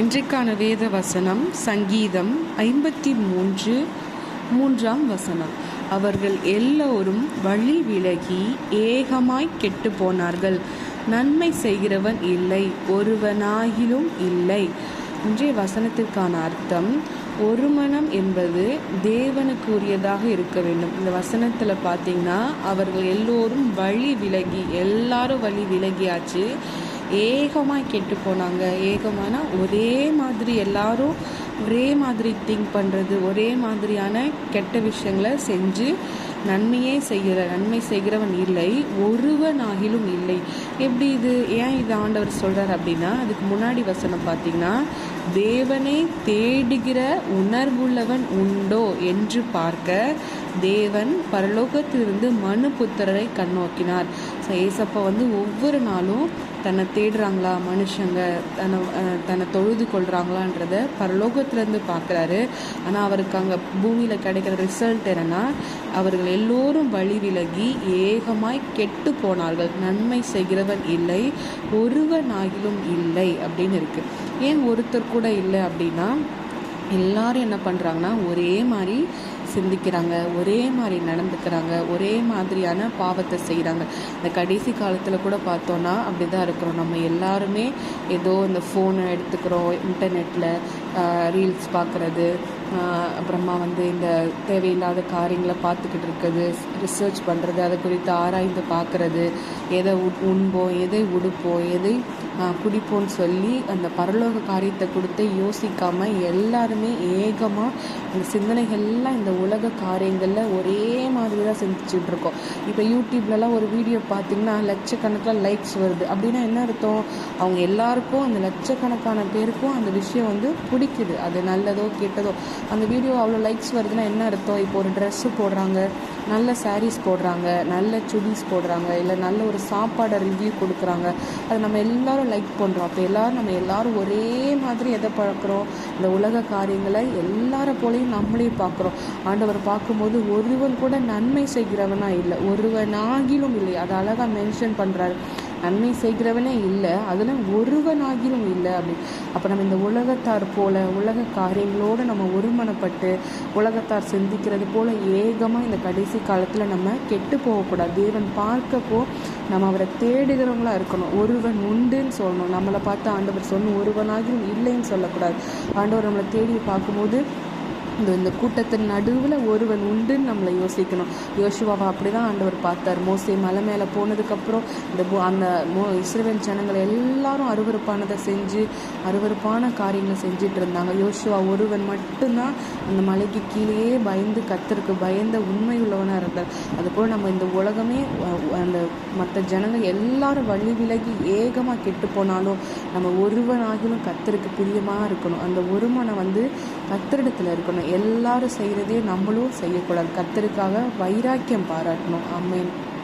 இன்றைக்கான வேத வசனம் சங்கீதம் ஐம்பத்தி மூன்று மூன்றாம் வசனம். அவர்கள் எல்லோரும் வழி விலகி ஏகமாய் கெட்டு போனார்கள். நன்மை செய்கிறவன் இல்லை ஒருவனாகிலும் இல்லை. இன்றைய வசனத்திற்கான அர்த்தம் ஒரு மனம் என்பது தேவனுக்கு உரியதாக இருக்க வேண்டும். இந்த வசனத்தில் பார்த்தீங்கன்னா அவர்கள் எல்லோரும் வழி விலகி எல்லாரும் வழி விலகியாச்சு. ஏகமாக கெட்டு போனாங்க ஏகமானால் ஒரே மாதிரி எல்லாரும் ஒரே மாதிரி திங்க் பண்ணுறது ஒரே மாதிரியான கெட்ட விஷயங்களை செஞ்சு நன்மையே செய்கிற நன்மை செய்கிறவன் இல்லை ஒருவனாகிலும் இல்லை. எப்படி இது? ஏன் இது ஆண்டவர் சொல்கிறார் அப்படின்னா அதுக்கு முன்னாடி வசனம் பார்த்தீங்கன்னா தேவனை தேடுகிற உணர்வுள்ளவன் உண்டோ என்று பார்க்க தேவன் பரலோகத்திலிருந்து மனு புத்திரரை கண்ணோக்கினார். ஸோ ஏசப்பா வந்து ஒவ்வொரு நாளும் தன்னை தேடுறாங்களா மனுஷங்க தன்னை தன்னை தொழுது கொள்கிறாங்களான்றத பரலோகத்திலேருந்து பார்க்குறாரு. ஆனால் அவருக்கு அங்கே பூமியில் கிடைக்கிற ரிசல்ட் என்னென்னா அவர்கள் எல்லோரும் வழி விலகி ஏகமாய் கெட்டு போனார்கள். நன்மை செய்கிறவன் இல்லை ஒருவனாகிலும் இல்லை அப்படின்னு இருக்குது ஏன் ஒருத்தர் கூட இல்லை அப்படின்னா எல்லாரும் என்ன பண்ணுறாங்கன்னா ஒரே மாதிரி சிந்திக்கிறாங்க ஒரே மாதிரி நடந்துக்கிறாங்க ஒரே மாதிரியான பாவத்தை செய்கிறாங்க இந்த கடைசி காலத்தில் கூட பார்த்தோன்னா அப்படி தான் இருக்கிறோம். நம்ம எல்லாருமே ஏதோ இந்த ஃபோனை எடுத்துக்கிறோம் இன்டர்நெட்டில் ரீல்ஸ் பார்க்குறது அப்புறமா வந்து இந்த தேவையில்லாத காரியங்களை பார்த்துக்கிட்டு இருக்கிறது ரிசர்ச் பண்ணுறது அதை குறித்து ஆராய்ந்து பார்க்குறது எதை உண்போம் எதை உடுப்போம் எதை குடிப்போம்னு சொல்லி அந்த பரலோக காரியத்தை கொடுத்து யோசிக்காமல் எல்லாருமே ஏகமாக அந்த சிந்தனைகள்லாம் இந்த உலக காரியங்களில் ஒரே மாதிரி தான் செஞ்சுட்டு இருக்கோம். இப்போ யூடியூப்லலாம் ஒரு வீடியோ பார்த்திங்கன்னா லட்சக்கணக்கில் லைக்ஸ் வருது. அப்படின்னா என்ன அர்த்தம்? அவங்க எல்லாருக்கும் அந்த லட்சக்கணக்கான பேருக்கும் அந்த விஷயம் வந்து பிடி பிடிக்குது. அது நல்லதோ கெட்டதோ. அந்த வீடியோ அவ்வளோ லைக்ஸ் வருதுன்னா என்ன அர்த்தம்? இப்போ ஒரு ட்ரெஸ்ஸு போடுறாங்க நல்ல சாரீஸ் போடுறாங்க நல்ல சுடிஸ் போடுறாங்க இல்லை நல்ல ஒரு சாப்பாடை ரிவ்யூ கொடுக்குறாங்க. அது நம்ம எல்லோரும் லைக் பண்ணுறோம் அப்போ எல்லோரும் நம்ம எல்லோரும் ஒரே மாதிரி எதை பார்க்குறோம்? இந்த உலக காரியங்களை எல்லார போலையும் நம்மளே பார்க்குறோம். ஆண்டவர் பார்க்கும்போது ஒருவன் கூட நன்மை செய்கிறவனா இல்லை. ஒருவனாகிலும் இல்லை. அதை அழகாக மென்ஷன் பண்ணுறாரு நன்மை செய்கிறவனே இல்லை அதில் ஒருவனாகிலும் இல்லை அப்படின்னு அப்போ நம்ம இந்த உலகத்தார் போல உலக காரியங்களோடு நம்ம ஒருமனப்பட்டு உலகத்தார் சிந்திக்கிறது போல் ஏகமாக இந்த கடைசி காலத்தில் நம்ம கெட்டு போகக்கூடாது. தேவன் பார்க்கப்போ நம்ம அவரை தேடுகிறவங்களா இருக்கணும். ஒருவன் உண்டுன்னு சொல்லணும். நம்மளை பார்த்து ஆண்டவர் சொன்ன ஒருவனாகிலும் இல்லைன்னு சொல்லக்கூடாது. ஆண்டவர் நம்மளை தேடி பார்க்கும்போது இந்த இந்த கூட்டத்தின் நடுவில் ஒருவன் உண்டுன்னு நம்மளை யோசிக்கணும். யோசுவாவை அப்படி தான் ஆண்டவர் பார்த்தார். மோசே மலை மேலே போனதுக்கப்புறம் இந்த அந்த மோ இஸ்ரேல் ஜனங்களை எல்லாரும் அருவறுப்பானதை செஞ்சு அருவறுப்பான காரியங்களை செஞ்சிட்டு இருந்தாங்க. யோசுவா ஒருவன் மட்டும்தான் அந்த மலைக்கு கீழேயே பயந்து கத்தருக்கு பயந்த உண்மை உள்ளவனாக இருந்தார் அதுபோல் நம்ம இந்த உலகமே அந்த மற்ற ஜனங்கள் எல்லாரும் வழி விலகி ஏகமாக கெட்டு போனாலும் நம்ம ஒருவனாகிலும் கத்தருக்கு பிரியமாக இருக்கணும். அந்த ஒருமனை வந்து கத்தரிடத்தில் இருக்கணும். எல்லாரும் செய்கிறதே நம்மளும் செய்யக்கூடாது. கத்தருக்காக வைராக்கியம் பாராட்டணும். அம்மேன்